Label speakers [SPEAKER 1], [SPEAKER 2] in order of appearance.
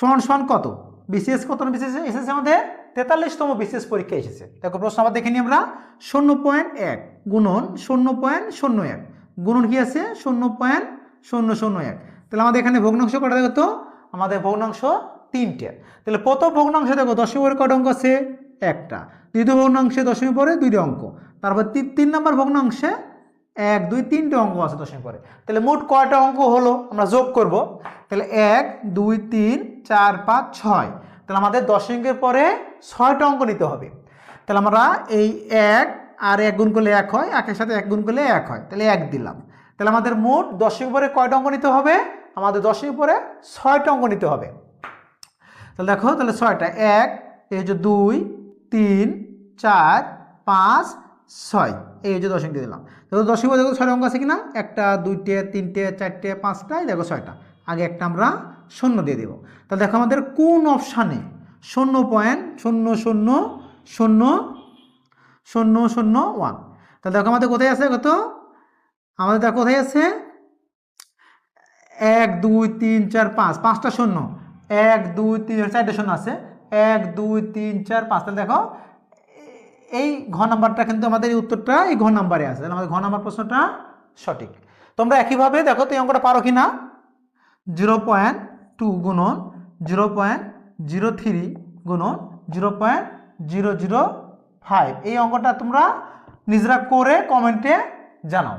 [SPEAKER 1] সমান সমান কত? বিসিএস কত বিসিএস? এসেছে আমাদের তেতাল্লিশতম বিসিএস পরীক্ষা এসেছে। দেখো, প্রশ্ন আবার দেখে নিই আমরা। শূন্য পয়েন্ট এক গুণন শূন্য পয়েন্ট শূন্য এক। গুণন কি আছে? শূন্য পয়েন্ট শূন্য শূন্য এক। তাহলে আমাদের এখানে ভগ্নাংশ কটা দেখো তো? আমাদের ভগ্নাংশ তিনটে। তাহলে প্রথম ভগ্নাংশে দেখো? দশমী পরে কটা অঙ্ক আছে? একটা। দ্বিতীয় ভগ্নাংশে দশমী পরে দুইটা অঙ্ক। তারপর তিন নম্বর ভগ্নাংশে এক, দুই, তিনটে অঙ্ক আছে দশমিক পরে। তাহলে মোট কয়টা অঙ্ক হলো? আমরা যোগ করব। তাহলে এক, দুই, তিন, চার, পাঁচ, ছয়। তাহলে আমাদের দশমিকের পরে ছয়টা অঙ্ক নিতে হবে। তাহলে আমরা এই এক আর এক গুণ করলে এক হয়, একের সাথে এক গুণ করলে এক হয়। তাহলে এক দিলাম। তাহলে আমাদের মোট দশমিক পরে কয়টা অঙ্ক নিতে হবে? আমাদের দশমিক পরে ছয়টা অঙ্ক নিতে হবে। তাহলে দেখো, তাহলে ছয়টা। এক, এই হচ্ছে দুই, তিন, চার, পাঁচ ছয়। এই হচ্ছে দশমিক দিয়ে দিলাম। দেখো দশমিক দেখো ছয়টা অঙ্ক আছে কিনা? একটা, দুইটে, তিনটে, চারটে, পাঁচটা দেখো ছয়টা। আগে একটা আমরা শূন্য দিয়ে দেবো। তাহলে দেখো আমাদের কোন অপশানে শূন্য পয়েন্ট শূন্য শূন্য শূন্য শূন্য শূন্য ওয়ান। তাহলে দেখো আমাদের কোথায় আছে কত? আমাদের দেখো কোথায় আছে? এক, দুই, তিন, চার, পাঁচ। পাঁচটা শূন্য। এক, দুই, তিন, চারটে শূন্য আছে। এক, দুই, তিন, চার, পাঁচ। তাহলে দেখো এই ঘ নাম্বারটা কিন্তু আমাদের এই উত্তরটা এই ঘ নাম্বারে আছে। আমাদের ঘ নাম্বার প্রশ্নটা সঠিক। তোমরা একইভাবে দেখো তো এই অঙ্কটা পারো কি না জিরো পয়েন্ট টু গুণন জিরো পয়েন্ট জিরো থ্রি গুণন zero point zero zero five. এই অঙ্কটা তোমরা নিজেরা করে কমেন্টে জানাও।